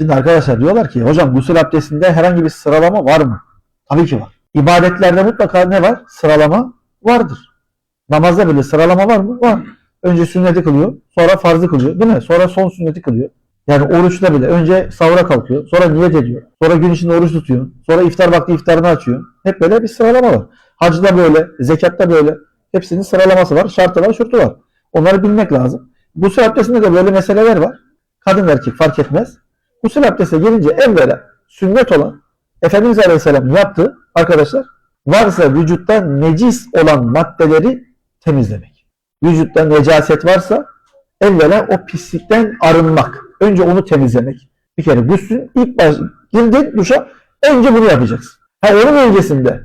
Şimdi arkadaşlar diyorlar ki hocam gusül abdestinde herhangi bir sıralama var mı? Tabii ki var. İbadetlerde mutlaka ne var? Sıralama vardır. Namazda bile sıralama var mı? Var. Önce sünneti kılıyor, sonra farzı kılıyor değil mi? Sonra son sünneti kılıyor. Yani oruçta bile önce sahura kalkıyor, sonra niyet ediyor, sonra gün içinde oruç tutuyor, sonra iftar vakti iftarını açıyor. Hep böyle bir sıralama var. Hacda böyle, zekatta böyle. Hepsinin sıralaması var, şartı var, şurtu var. Onları bilmek lazım. Gusül abdestinde de böyle meseleler var. Kadın erkek fark etmez. Gusül abdeste gelince evvela sünnet olan Efendimiz Aleyhisselam yaptı arkadaşlar varsa vücutta necis olan maddeleri temizlemek. Vücutta necaset varsa evvela o pislikten arınmak. Önce onu temizlemek. Bir kere gusül ilk baş girdin duşa önce bunu yapacaksın. Ha onun öncesinde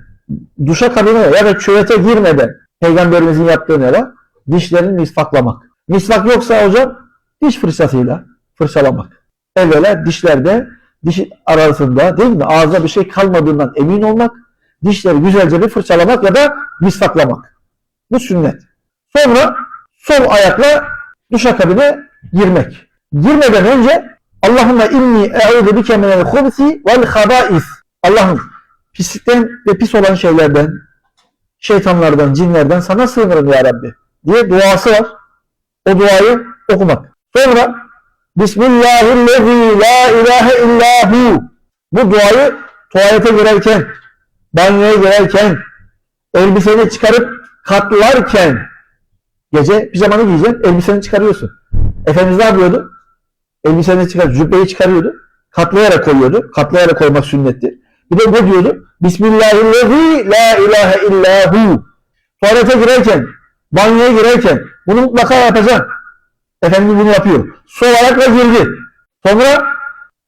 duşa kabine ya da küvete girmeden peygamberimizin yaptığı ne var? Dişlerini misvaklamak. Misvak yoksa hocam diş fırçasıyla fırçalamak. Evvela dişlerde diş arasında değil mi? Ağza bir şey kalmadığından emin olmak. Dişleri güzelce bir fırçalamak ya da misvaklamak. Bu sünnet. Sonra sol ayakla duşakabine girmek. Girmeden önce Allahümme inni e'udu bike minel hubsi vel habais. Allah'ım pislikten ve pis olan şeylerden, şeytanlardan, cinlerden sana sığınırım ya Rabbi diye duası var. O duayı okumak. Sonra Bismillahirrahmanirrahim la ilahe illahu. Bu duayı tuvalete girerken, banyoya girerken, elbiseni çıkarıp katlarken, gece pijamanı giyeceksin, elbiseni çıkarıyorsun. Efendimiz ne yapıyordu? Elbiseni çıkar, cübbeyi çıkarıyordu. Katlayarak koyuyordu. Katlayarak koymak sünnettir. Bir de ne diyordu? Bismillahirrahmanirrahim la ilahe illahu. Tuvalete girerken, banyoya girerken bunu mutlaka yapacaksın. Efendimiz bunu yapıyor. Sol ayakla girdi. Sonra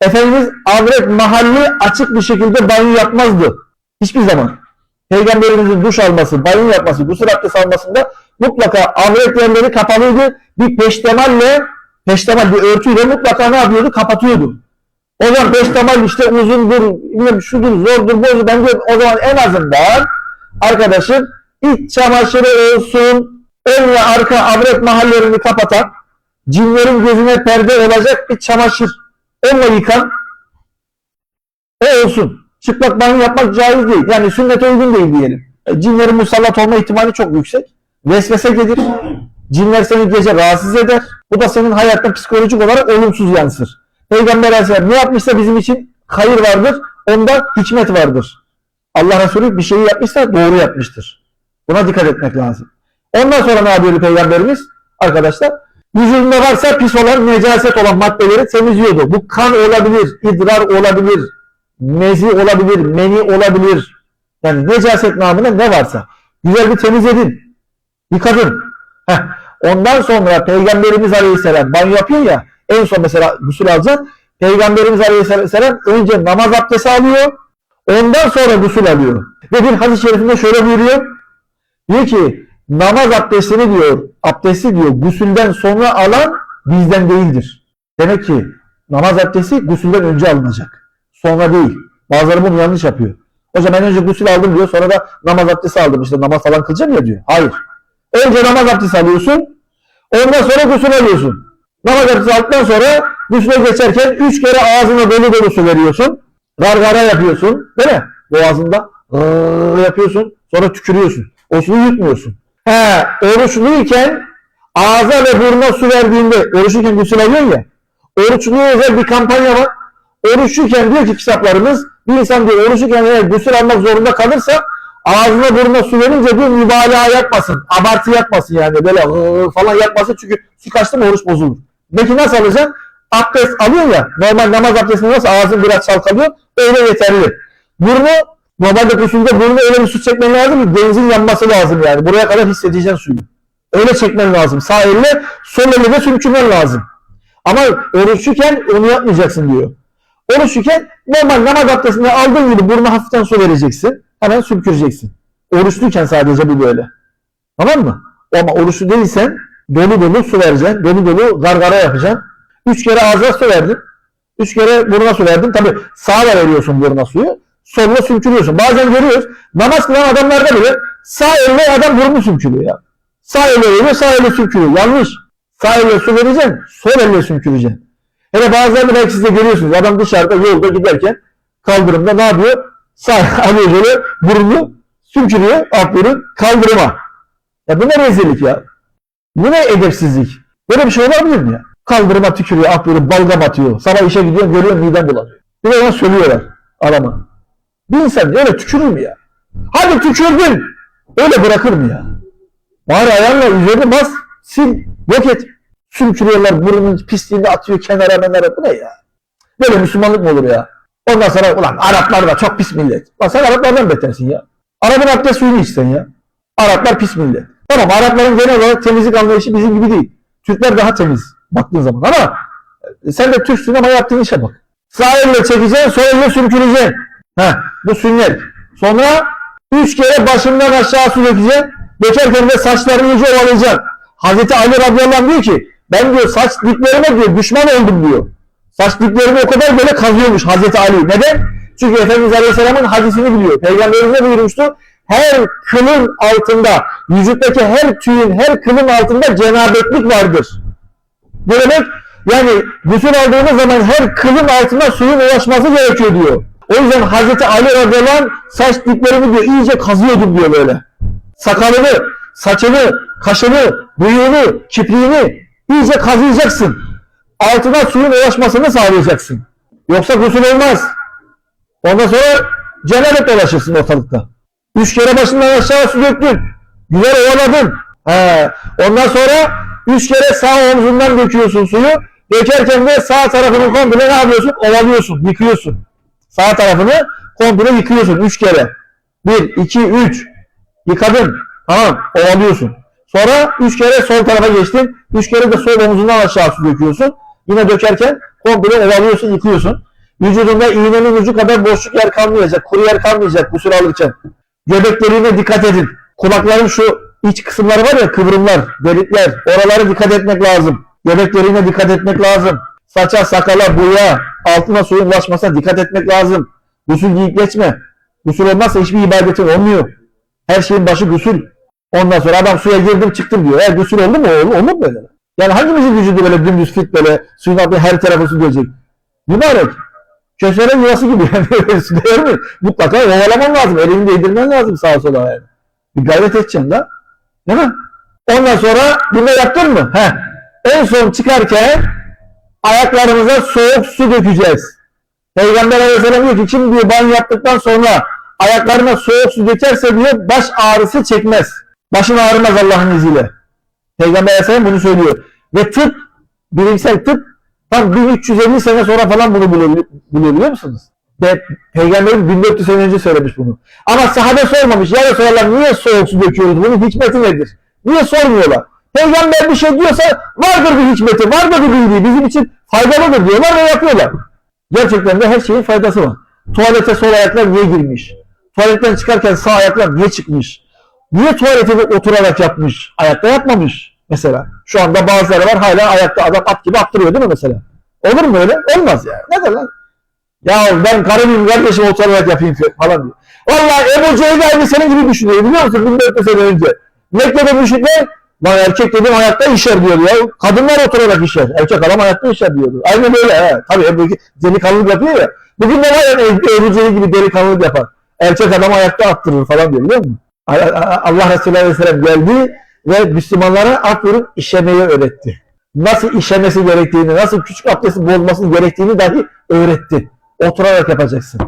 Efendimiz avret mahalli açık bir şekilde banyo yapmazdı. Hiçbir zaman. Peygamberimizin duş alması, banyo yapması, gusül abdesti almasında mutlaka avret yerleri kapalıydı. Bir peştemalle, peştemal bir örtüyle mutlaka ne yapıyordu? Kapatıyordu. O zaman peştemal işte uzundur, bilmem şudur, zordur, bozdur. Bence o zaman en azından arkadaşın iç çamaşırı olsun, ön ve arka avret mahallerini kapatan, cinlerin gözüne perde olacak bir çamaşır. Onunla yıkan. O olsun. Çıplak banyo yapmak caiz değil. Yani sünnete uygun değil diyelim. E, Cinlerin musallat olma ihtimali çok yüksek. Vesvese gelir. Cinler seni gece rahatsız eder. Bu da senin hayatına psikolojik olarak olumsuz yansır. Peygamber Aleyhisselam ne yapmışsa bizim için hayır vardır. Onda hikmet vardır. Allah Resulü bir şeyi yapmışsa doğru yapmıştır. Buna dikkat etmek lazım. Ondan sonra ne yapıyordu Peygamberimiz? Arkadaşlar vücudunda varsa pis olan, necaset olan maddeleri temizliyordu. Bu kan olabilir, idrar olabilir, mezi olabilir, meni olabilir. Yani necaset namına ne varsa. Güzel bir temizledin. Yıkadın. Heh. Ondan sonra Peygamberimiz Aleyhisselam banyo yapıyor ya en son mesela gusül alacaksın. Peygamberimiz Aleyhisselam önce namaz abdesti alıyor. Ondan sonra gusül alıyor. Ve bir hadis-i şerifinde şöyle buyuruyor. Diyor ki namaz abdestini diyor, abdesti diyor gusülden sonra alan bizden değildir. Demek ki namaz abdesti gusülden önce alınacak. Sonra değil. Bazıları bunu yanlış yapıyor. Hocam ben önce gusül aldım diyor sonra da namaz abdesti aldım işte namaz falan kılacağım ya diyor. Hayır. Önce namaz abdesti alıyorsun. Ondan sonra gusül alıyorsun. Namaz abdesti aldıktan sonra gusüle geçerken üç kere ağzına dolu dolu su veriyorsun. Gargara yapıyorsun. Değil mi? Boğazında yapıyorsun. Sonra tükürüyorsun. O suyu yutmuyorsun. He, oruçluyken ağza ve burnuna su verdiğinde oruçluyken gusül alıyorsun ya. Oruçluya özel bir kampanya var. Oruçluyken diyor ki kitaplarımız bir insan diyor oruçluyken eğer gusül almak zorunda kalırsa ağzına burnuna su verince diyor mübalağa yapmasın. Abartı yapmasın yani böyle falan yapmasın çünkü su kaçtı mı oruç bozulur. Peki nasıl alacaksın? Abdest alıyorsun ya normal namaz abdestinde nasıl ağzın biraz çalkalıyor öyle yeterli. Burnu normalde gusülde burnu öyle bir su çekmen lazım ki benzin yanması lazım yani. Buraya kadar hissedeceksin suyu. Öyle çekmen lazım. Sağ elle sol elle de sümkürmen lazım. Ama oruçluyken onu yapmayacaksın diyor. Oruçluyken normal namaz abdestinde aldığın gibi burnuna hafiften su vereceksin. Hemen sümküreceksin. Oruçluyken sadece bu böyle. Tamam mı? Ama oruçlu değilsen dolu dolu su vereceksin. Dolu dolu gargara yapacaksın. Üç kere ağzına su verdin. Üç kere burnuna su verdin. Tabi sağla veriyorsun burnuna suyu. Solla sümkürüyorsun. Bazen görüyoruz. Namaz kılan adamlarda bile sağ elle adam burnunu sümkürüyor ya. Sağ elle veriyor, sağ elle sümkürüyor. Yanlış. Sağ elle su vereceksin, sol elle sümküreceksin. Hele bazılarını belki siz de görüyorsunuz. Adam dışarıda yolda giderken kaldırımda ne yapıyor? Sağ alıyor böyle burnunu sümkürüyor aferin kaldırıma. Ya bu ne rezillik ya? Bu ne edepsizlik? Böyle bir şey olabilir mi ya? Kaldırıma tükürüyor, aferin balgam atıyor. Sabah işe gidiyor, görüyor midem bulanıyor. Bir de ona söylüyorlar adama. Bir insan öyle tükürür mü ya? Hadi tükürdün. Öyle bırakır mı ya? Bari ayağınla üzerine bas, sil, yok et. Sümkürüyorlar, burnunun pisliğini atıyor kenara menara. Bu ne ya? Böyle Müslümanlık mı olur ya? Ondan sonra ulan Araplar da çok pis millet. Lan sen Araplardan betersin ya. Arap'ın abdest suyunu içsen ya. Araplar pis millet. Tamam Arapların genel olarak temizlik anlayışı bizim gibi değil. Türkler daha temiz baktığın zaman ama sen de Türksün ama yaptığın işe bak. Sağ elle çekeceksin, sol elle sürükleneceksin. Heh, bu sünnet. Sonra üç kere başından aşağı su dökeceksin. Dökerken de saçlarını iyice ovalayacaksın. Hazreti Ali radıyallahu diyor ki ben diyor saç diplerime diyor düşman oldum diyor. Saç diplerimi o kadar böyle kazıyormuş Hazreti Ali. Neden? Çünkü Efendimiz Aleyhisselam'ın hadisini biliyor. Peygamberimiz ne buyurmuştu? Her kılın altında, vücuttaki her tüyün, her kılın altında cenabetlik vardır. Ne demek? Yani gusül aldığımız zaman her kılın altına suyun ulaşması gerekiyor diyor. O yüzden Hazreti Ali radıyallahu saç diplerimi diyor iyice kazıyordum diyor böyle. Sakalını, saçını, kaşını, bıyığını, kipriğini iyice kazıyacaksın. Altına suyun ulaşmasını sağlayacaksın. Yoksa gusül olmaz. Ondan sonra cenabet dolaşırsın ortalıkta. Üç kere başından aşağı su döktün. Güzel ovaladın. He. Ondan sonra üç kere sağ omzundan döküyorsun suyu. Dökerken de sağ tarafını komple ne yapıyorsun? Ovalıyorsun, yıkıyorsun. Sağ tarafını komple yıkıyorsun üç kere. Bir, iki, üç. Yıkadın. Tamam. Ovalıyorsun. Sonra üç kere sol tarafa geçtin. Üç kere de sol omzundan aşağı su döküyorsun. Yine dökerken komple ovalıyorsun, yıkıyorsun. Vücudunda iğnenin ucu kadar boşluk yer kalmayacak, kuru yer kalmayacak gusül alırken. Göbeklerine dikkat edin. Kulakların şu iç kısımları var ya kıvrımlar, delikler. Oralara dikkat etmek lazım. Göbeklerine dikkat etmek lazım. Saça, sakala, boya, altına suyun ulaşmasına dikkat etmek lazım. Gusül giyip geçme. Gusül olmazsa hiçbir ibadetin olmuyor. Her şeyin başı gusül. Ondan sonra adam suya girdim çıktım diyor. Eğer gusül oldu mu? Olur, olur mu böyle? Yani hangimizin vücudu böyle dümdüz fit böyle suyun altında her tarafı su diyecek? Mübarek. Köşeler yuvası gibi değer mi? Mutlaka ovalaman lazım. Elini değdirmen lazım sağa sola yani. Bir gayret edeceksin da. Değil mi? Ondan sonra bunu yaptın mı? Heh. En son çıkarken ayaklarımıza soğuk su dökeceğiz. Peygamber aleyhisselam diyor ki kim diyor banyo yaptıktan sonra ayaklarına soğuk su dökerse diyor baş ağrısı çekmez. Başın ağrımaz Allah'ın izniyle. Peygamber aleyhisselam bunu söylüyor. Ve tıp, bilimsel tıp tam 1350 sene sonra falan bunu buluyor, buluyor biliyor musunuz? Ve Peygamberimiz 1400 sene önce söylemiş bunu. Ama sahabe sormamış. Ya Resulallah niye soğuk su döküyoruz? Bunun hikmeti nedir? Niye sormuyorlar? Peygamber bir şey diyorsa vardır bir hikmeti, vardır bir bildiği, bizim için faydalıdır diyorlar ve yapıyorlar. Gerçekten de her şeyin faydası var. Tuvalete sol ayaklar niye girmiş? Tuvaletten çıkarken sağ ayaklar niye çıkmış? Niye tuvalete de oturarak yapmış? Ayakta yapmamış mesela. Şu anda bazıları var hala ayakta adam at gibi attırıyor değil mi mesela? Olur mu öyle? Olmaz ya. Neden lan? Ya ben karımın kardeşim oturarak yapayım falan diyor. Vallahi Ebu Cehil senin gibi düşünüyor biliyor musun? 1400 sene önce. Mekke'de müşrikler Lan erkek dediğim ayakta işer diyordu ya. Kadınlar oturarak işer. Erkek adam ayakta işer diyordu. Aynen böyle he. Tabii Ebu delikanlılık yapıyor ya. Bugün de var ya Ebu gibi delikanlılık yapar. Erkek adam ayakta attırır falan diyor biliyor musun? Allah Resulü Aleyhisselam geldi ve Müslümanlara aferin işemeyi öğretti. Nasıl işemesi gerektiğini, nasıl küçük abdestin bozması gerektiğini dahi öğretti. Oturarak yapacaksın.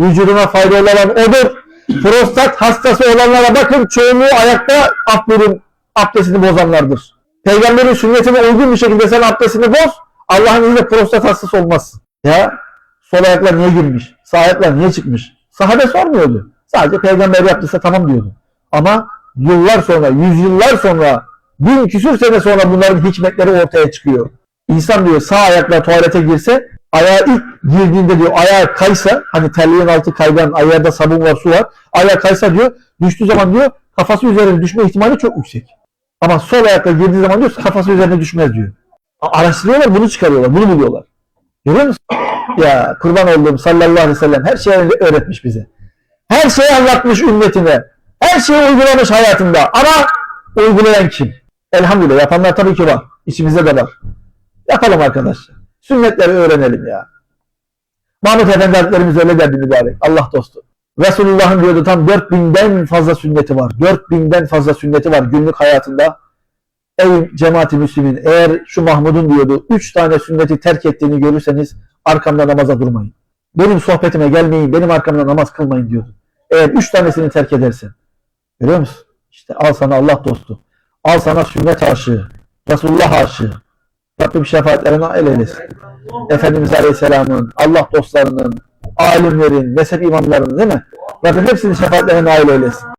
Vücuduna faydalı olan odur. Prostat hastası olanlara bakın çoğunluğu ayakta aferin abdestini bozanlardır. Peygamberin sünnetine uygun bir şekilde sen abdestini boz. Allah'ın izniyle prostat hastası olmaz. Ya sol ayaklar niye girmiş? Sağ ayaklar niye çıkmış? Sahabe sormuyordu. Sadece peygamber yaptıysa tamam diyordu. Ama yıllar sonra, yüzyıllar sonra, bin küsür sene sonra bunların hikmetleri ortaya çıkıyor. İnsan diyor sağ ayakla tuvalete girse, ayağı ilk girdiğinde diyor ayağı kaysa, hani terliğin altı kaygan, ayağında sabun var, su var, ayağı kaysa diyor, düştüğü zaman diyor kafası üzerine düşme ihtimali çok yüksek. Ama sol ayakla girdiği zaman diyor kafası üzerine düşmez diyor. Araştırıyorlar bunu çıkarıyorlar, bunu buluyorlar. Görüyor musun? ya kurban olduğum sallallahu aleyhi ve sellem her şeyi öğretmiş bize. Her şeyi anlatmış ümmetine. Her şeyi uygulamış hayatında. Ama uygulayan kim? Elhamdülillah yapanlar tabii ki var. İçimizde de var. Yapalım arkadaşlar. Sünnetleri öğrenelim ya. Mahmut Efendi Hazretlerimiz öyle derdi mübarek. Allah dostu. Resulullah'ın diyordu tam 4000'den fazla sünneti var. 4000'den fazla sünneti var günlük hayatında. Ey cemaati müslümin eğer şu Mahmud'un diyordu 3 tane sünneti terk ettiğini görürseniz arkamda namaza durmayın. Benim sohbetime gelmeyin, benim arkamda namaz kılmayın diyordu. Eğer 3 tanesini terk edersen. Görüyor musun? İşte al sana Allah dostu. Al sana sünnet aşığı. Resulullah aşığı. Rabbim şefaatlerine nail eylesin. Efendimiz Aleyhisselam'ın, Allah dostlarının, alimlerin, mezhep imamlarının değil mi? Rabbim hepsinin şefaatlerine nail eylesin.